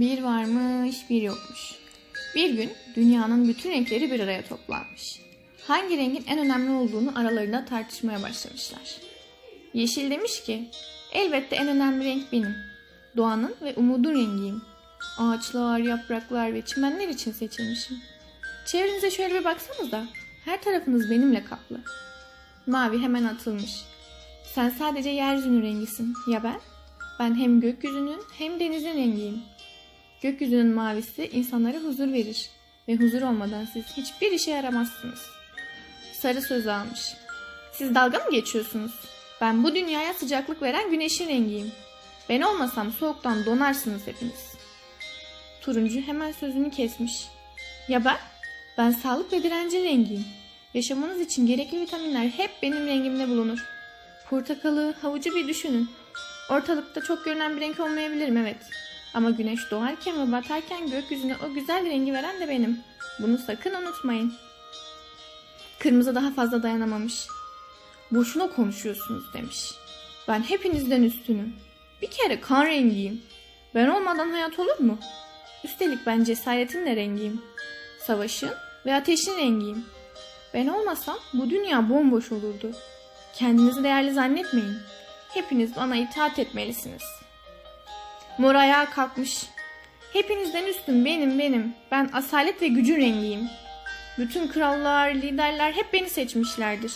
Bir varmış, bir yokmuş. Bir gün dünyanın bütün renkleri bir araya toplanmış. Hangi rengin en önemli olduğunu aralarında tartışmaya başlamışlar. Yeşil demiş ki, elbette en önemli renk benim. Doğanın ve umudun rengiyim. Ağaçlar, yapraklar ve çimenler için seçilmişim. Çevrenize şöyle bir baksanıza. Her tarafınız benimle kaplı. Mavi hemen atılmış. Sen sadece yeryüzünün rengisin. Ya ben? Ben hem gökyüzünün hem denizin rengiyim. Gökyüzünün mavisi insanlara huzur verir ve huzur olmadan siz hiçbir işe yaramazsınız. Sarı söz almış. Siz dalga mı geçiyorsunuz? Ben bu dünyaya sıcaklık veren güneşin rengiyim. Ben olmasam soğuktan donarsınız hepiniz. Turuncu hemen sözünü kesmiş. Ya ben? Ben sağlık ve direncin rengiyim. Yaşamanız için gerekli vitaminler hep benim rengimde bulunur. Portakalı, havucu bir düşünün. Ortalıkta çok görünen bir renk olmayabilirim evet. Ama güneş doğarken ve batarken gökyüzüne o güzel rengi veren de benim. Bunu sakın unutmayın. Kırmızı daha fazla dayanamamış. Boşuna konuşuyorsunuz demiş. Ben hepinizden üstünüm. Bir kere kan rengiyim. Ben olmadan hayat olur mu? Üstelik ben cesaretin de rengiyim. Savaşın ve ateşin rengiyim. Ben olmasam bu dünya bomboş olurdu. Kendinizi değerli zannetmeyin. Hepiniz bana itaat etmelisiniz. Mor ayağa kalkmış. Hepinizden üstün benim benim. Ben asalet ve gücün rengiyim. Bütün krallar, liderler hep beni seçmişlerdir.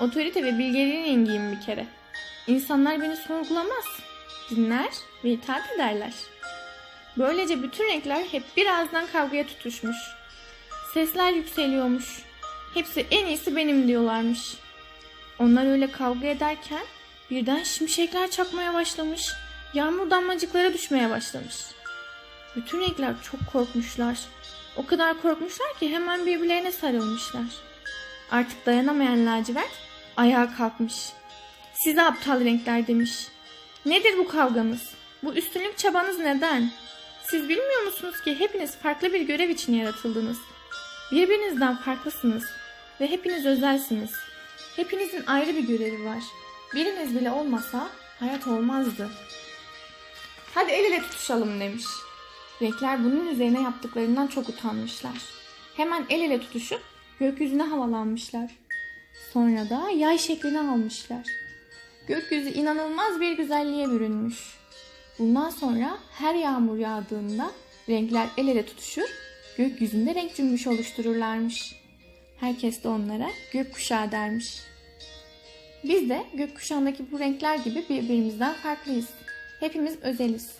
Otorite ve bilgeliğin rengiyim bir kere. İnsanlar beni sorgulamaz. Dinler ve itaat ederler. Böylece bütün renkler hep birazdan kavgaya tutuşmuş. Sesler yükseliyormuş. Hepsi en iyisi benim diyorlarmış. Onlar öyle kavga ederken birden şimşekler çakmaya başlamış. Yağmur damlacıkları düşmeye başlamış. Bütün renkler çok korkmuşlar. O kadar korkmuşlar ki hemen birbirlerine sarılmışlar. Artık dayanamayan lacivert ayağa kalkmış. Size aptal renkler demiş. Nedir bu kavganız? Bu üstünlük çabanız neden? Siz bilmiyor musunuz ki hepiniz farklı bir görev için yaratıldınız. Birbirinizden farklısınız ve hepiniz özelsiniz. Hepinizin ayrı bir görevi var. Biriniz bile olmasa hayat olmazdı. Hadi el ele tutuşalım demiş. Renkler bunun üzerine yaptıklarından çok utanmışlar. Hemen el ele tutuşup gökyüzüne havalanmışlar. Sonra da yay şeklini almışlar. Gökyüzü inanılmaz bir güzelliğe bürünmüş. Bundan sonra her yağmur yağdığında renkler el ele tutuşur, gökyüzünde renk cümbüş oluştururlarmış. Herkes de onlara gökkuşağı dermiş. Biz de gökkuşağındaki bu renkler gibi birbirimizden farklıyız. Hepimiz özeliz.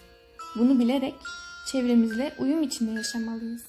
Bunu bilerek çevremizle uyum içinde yaşamalıyız.